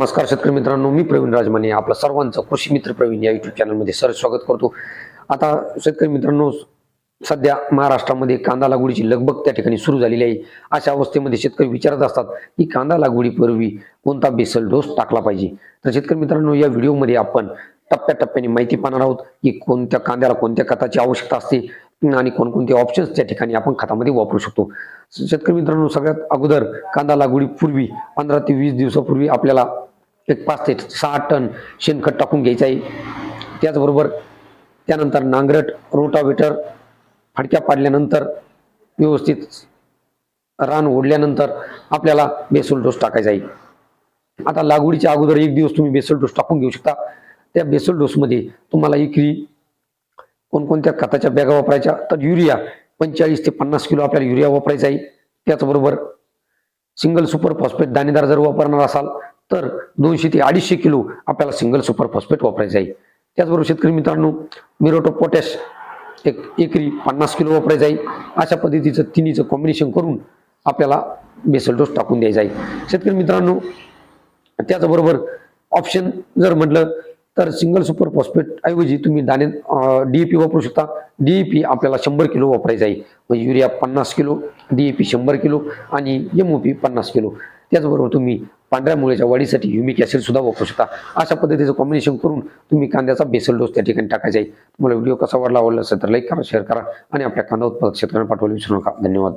नमस्कार शेतकरी मित्रांनो मी प्रवीण राजमाने आपलं सर्वांचं कृषी मित्र प्रवीण या युट्यूब चॅनलमध्ये सर स्वागत करतो. आता शेतकरी मित्रांनो सध्या महाराष्ट्रामध्ये कांदा लागवडीची लगबग त्या ठिकाणी सुरू झालेली आहे. अशा अवस्थेमध्ये शेतकरी विचारत असतात की कांदा लागवडीपूर्वी कोणता बेसल डोस टाकला पाहिजे? तर शेतकरी मित्रांनो या व्हिडिओमध्ये आपण टप्प्याटप्प्याने माहिती पाहणार आहोत की कोणत्या कांद्याला कोणत्या खताची आवश्यकता असते आणि कोणकोणते ऑप्शन्स त्या ठिकाणी आपण खतामध्ये वापरू शकतो. शेतकरी मित्रांनो सगळ्यात अगोदर कांदा लागवडीपूर्वी पंधरा ते वीस दिवसापूर्वी आपल्याला एक पाच ते सहा टन शेणखत टाकून घ्यायचं आहे. त्याचबरोबर त्यानंतर नांगरट रोटावेटर फडक्या पाडल्यानंतर व्यवस्थित रान ओढल्यानंतर आपल्याला बेसल डोस टाकायचा आहे. आता लागवडीच्या अगोदर एक दिवस तुम्ही बेसल डोस टाकून घेऊ शकता. त्या बेसल डोसमध्ये तुम्हाला एकरी कोणकोणत्या खताच्या बॅगा वापरायच्या तर युरिया पंचेचाळीस ते पन्नास किलो आपल्याला युरिया वापरायचा आहे. त्याचबरोबर सिंगल सुपर फॉस्फेट दाणेदार जर वापरणार असाल तर दोनशे ते अडीचशे किलो आपल्याला सिंगल सुपर फॉस्फेट वापरायचं आहे. त्याचबरोबर शेतकरी मित्रांनो मिरोटो पोटॅश एक एकरी पन्नास किलो वापरायचं आहे. अशा पद्धतीचं तिन्हीचं कॉम्बिनेशन करून आपल्याला बेसल डोस टाकून द्यायचा आहे. शेतकरी मित्रांनो त्याचबरोबर ऑप्शन जर म्हटलं तर सिंगल सुपर फॉस्फेट ऐवजी तुम्ही दाणे डीएपी वापरू शकता. डीएपी आपल्याला शंभर किलो वापरायचं आहे. म्हणजे युरिया पन्नास किलो डीएपी शंभर किलो आणि एम ओ पी पन्नास किलो. त्याचबरोबर तुम्ही पांढऱ्या मुळ्याच्या वाढीसाठी ह्युमिक ॲसिड सुद्धा वापरू शकता. अशा पद्धतीचं कॉम्बिनेशन करून तुम्ही कांद्याचा बेसल डोस त्या ठिकाणी टाकायचा आहे. तुम्हाला व्हिडिओ कसा वाढला आवडला असेल तर लाईक करा शेअर करा आणि आपल्या कांदा उत्पादक क्षेत्राने पाठवायला विसरू नका. धन्यवाद.